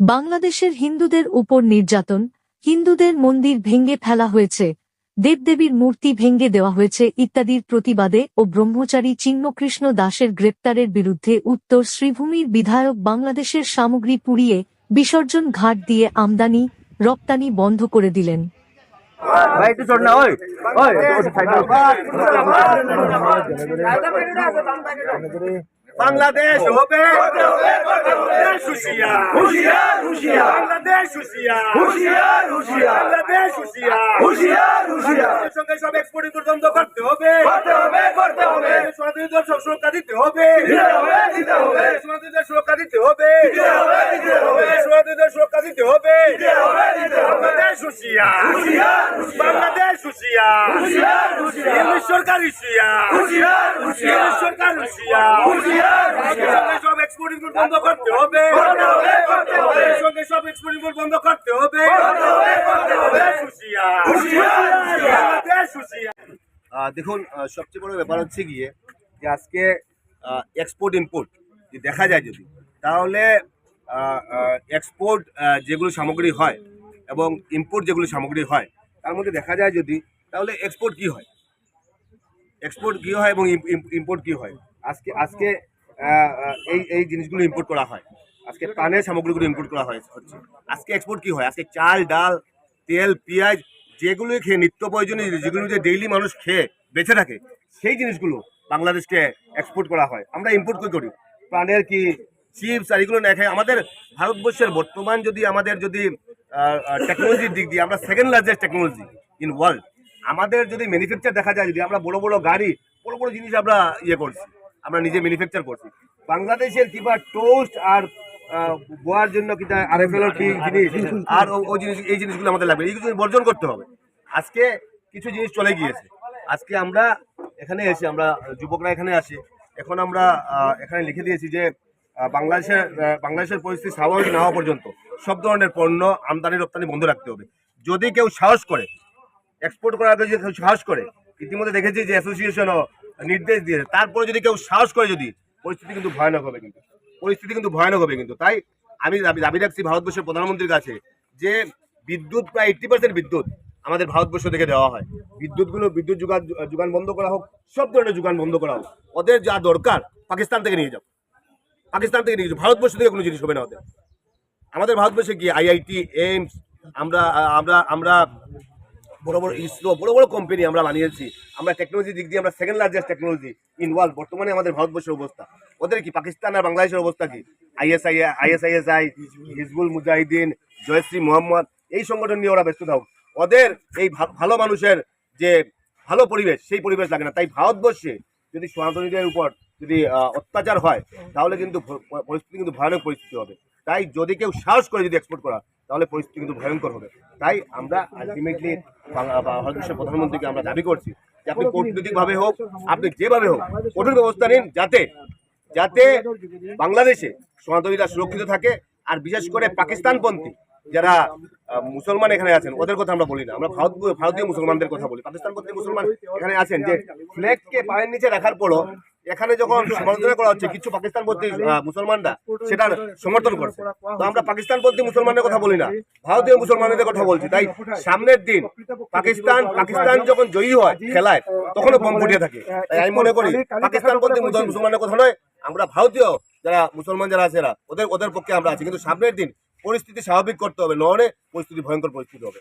বাংলাদেশের হিন্দুদের উপর নির্যাতন হিন্দুদের মন্দির ভেঙে ফেলা হয়েছে দেবদেবীর মূর্তি ভেঙে দেওয়া হয়েছে ইত্যাদির প্রতিবাদে ও ব্রহ্মচারী চিহ্নকৃষ্ণ দাসের গ্রেপ্তারের বিরুদ্ধে উত্তর শ্রীভূমির বিধায়ক বাংলাদেশের সামগ্রী পুড়িয়ে বিসর্জন ঘাট দিয়ে আমদানি রপ্তানি বন্ধ করে দিলেন। ভাই বাংলাদেশ হবে। বাংলাদেশ সঙ্গে সব এক্সপোর্ট করতে হবে। সুরক্ষা দিতে হবে। সুরক্ষা দিতে হবে। সুরক্ষা দিতে হবে। দিতে হবে দিতে হবে। বাংলাদেশ বাংলাদেশ ইংলিশ সরকার ইংলিশ সব এক্সপোর্ট বন্ধ করতে হবে। করতে হবে করতে হবে। এর সঙ্গে সব এক্সপোর্ট বন্ধ করতে হবে। করতে হবে করতে হবে। বাংলাদেশ হুশিয়ার। হুশিয়ার হুশিয়ার। বাংলাদেশ হুশিয়ার। আহ, দেখুন সবচেয়ে বড় ব্যাপার হচ্ছে গিয়ে যে আজকে এক্সপোর্ট ইম্পোর্ট যে দেখা যায় যদি, তাহলে এক্সপোর্ট যেগুলো সামগ্রী হয় এবং ইম্পোর্ট যেগুলো সামগ্রী হয়, তার মধ্যে দেখা যায় যদি, তাহলে এক্সপোর্ট কি হয়? এক্সপোর্ট কি হয় এবং ইম্পোর্ট কি হয়? আজকে আজকে এই এই জিনিসগুলো ইম্পোর্ট করা হয়। আজকে পানের সামগ্রীগুলো ইম্পোর্ট করা হয়, হচ্ছে। আজকে এক্সপোর্ট কি হয়? আজকে চাল, ডাল, তেল, পেঁয়াজ যেগুলো খেয়ে নিত্য প্রয়োজনীয়, যেগুলো যে ডেইলি মানুষ খেয়ে, বেঁচে থাকে, সেই জিনিসগুলো বাংলাদেশকে এক্সপোর্ট করা হয়। আমরা ইম্পোর্ট কী করি? প্রাণের কি চিপস আর এগুলো না খাই আমাদের ভারতবর্ষের বর্তমান যদি আমাদের যদি টেকনোলজির দিক দিয়ে আমরা second largest technology in world আমাদের যদি ম্যানুফ্যাকচার দেখা যায়, যদি আমরা বড় বড় গাড়ি, বড় বড় জিনিস আমরা ইয়ে করছি, আমরা নিজে ম্যানুফ্যাকচার করছি। বাংলাদেশের কিবা টোস্ট আর গোয়ার জন্য কিটা আর এফ কি জিনিস, আর ওই জিনিস, এই জিনিসগুলো আমাদের লাগবে, এইগুলো বর্জন করতে হবে। আজকে কিছু জিনিস চলে গিয়েছে। আজকে আমরা এখানে এসে আমরা, যুবকরা এখানে আসি। এখন আমরা এখানে লিখে দিয়েছি যে বাংলাদেশের বাংলাদেশের পরিস্থিতি স্বাভাবিক না হওয়া পর্যন্ত সব ধরনের পণ্য আমদানি, রপ্তানি বন্ধ রাখতে হবে। যদি কেউ সাহস করে এক্সপোর্ট করার আগে যদি কেউ সাহস করে, ইতিমধ্যে দেখেছি যে অ্যাসোসিয়েশনও নির্দেশ দিয়েছে। তারপরে যদি কেউ সাহস করে যদি, পরিস্থিতি কিন্তু ভয়ানক হবে কিন্তু। পরিস্থিতি কিন্তু ভয়ানক হবে কিন্তু। তাই আমি দাবি দাবি রাখছি ভারতবর্ষের প্রধানমন্ত্রীর কাছে যে, বিদ্যুৎ প্রায় এইট্টি পার্সেন্ট বিদ্যুৎ। আমাদের ভারতবর্ষ থেকে দেওয়া হয়। বিদ্যুৎগুলো বিদ্যুৎ যোগান যোগান বন্ধ করা হোক, সব ধরনের যোগান বন্ধ করা হোক। ওদের যা দরকার, পাকিস্তান থেকে নিয়ে যাও। পাকিস্তান থেকে নিয়ে যাও। ভারতবর্ষ থেকে কোনো জিনিস হবে না ওদের। আমাদের ভারতবর্ষে কি আইআইটি, এইমস, আমরা আমরা আমরা বড় বড় ইসরো, বড় বড় কোম্পানি আমরা বানিয়েছি। আমরা টেকনোলজি দিক দিয়ে আমরা second largest technology in world বর্তমানে আমাদের ভারতবর্ষের অবস্থা। ওদের কি পাকিস্তান আর বাংলাদেশের অবস্থা কি? আইএসআই আইএসআইএসআই হিজবুল মুজাহিদিন, জয়শ্রী মোহাম্মদ, এই সংগঠন নিয়ে ওরা ব্যস্ত থাকুক। ওদের এই ভালো মানুষের যে ভালো পরিবেশ, সেই পরিবেশ লাগে না। তাই ভারতবর্ষে যদি সনাতনীদের উপর যদি অত্যাচার হয়, তাহলে কিন্তু পরিস্থিতি কিন্তু ভয়ানক পরিস্থিতি হবে। তাই যদি কেউ সাহস করে যদি এক্সপোর্ট করা, তাহলে পরিস্থিতি কিন্তু ভয়ঙ্কর হবে। তাই আমরা আলটিমেটলি ভারতবর্ষের প্রধানমন্ত্রীকে আমরা দাবি করছি যে আপনি কূটনৈতিকভাবে হোক, আপনি যেভাবে হোক, কঠোর ব্যবস্থা নিন যাতে যাতে বাংলাদেশে সনাতনীরা সুরক্ষিত থাকে, আর বিশেষ করে পাকিস্তানপন্থী যারা মুসলমান এখানে আছেন ওদের কথা আমরা বলি না। আমরা ভারত ভারতীয় মুসলমানদের কথা বলি। পাকিস্তান পাকিস্তানপন্থী মুসলমান এখানে আছেন যে ফ্ল্যাগকে পায়ের নিচে রাখার পরও এখানে যখন সমালোচনা করা হচ্ছে কিছু পাকিস্তানপন্থী আহ, মুসলমানরা সেটার সমর্থন করছে। তো আমরা পাকিস্তানপন্থী মুসলমানদের কথা বলি না। ভারতীয় মুসলমানদের কথা বলছি। তাই সামনের দিন পাকিস্তান পাকিস্তান যখন জয়ী হয় খেলায় তখনও বম ফুটিয়ে থাকে। তাই আমি মনে করি পাকিস্তানপন্থী মুসল- মুসলমানের কথা নয়। আমরা ভারতীয় যারা মুসলমান যারা আছে ওদের ওদের পক্ষে আমরা আছি। কিন্তু সামনের দিন পরিস্থিতি স্বাভাবিক করতে হবে নয় পরিস্থিতি ভয়ঙ্কর পরিস্থিতি হবে।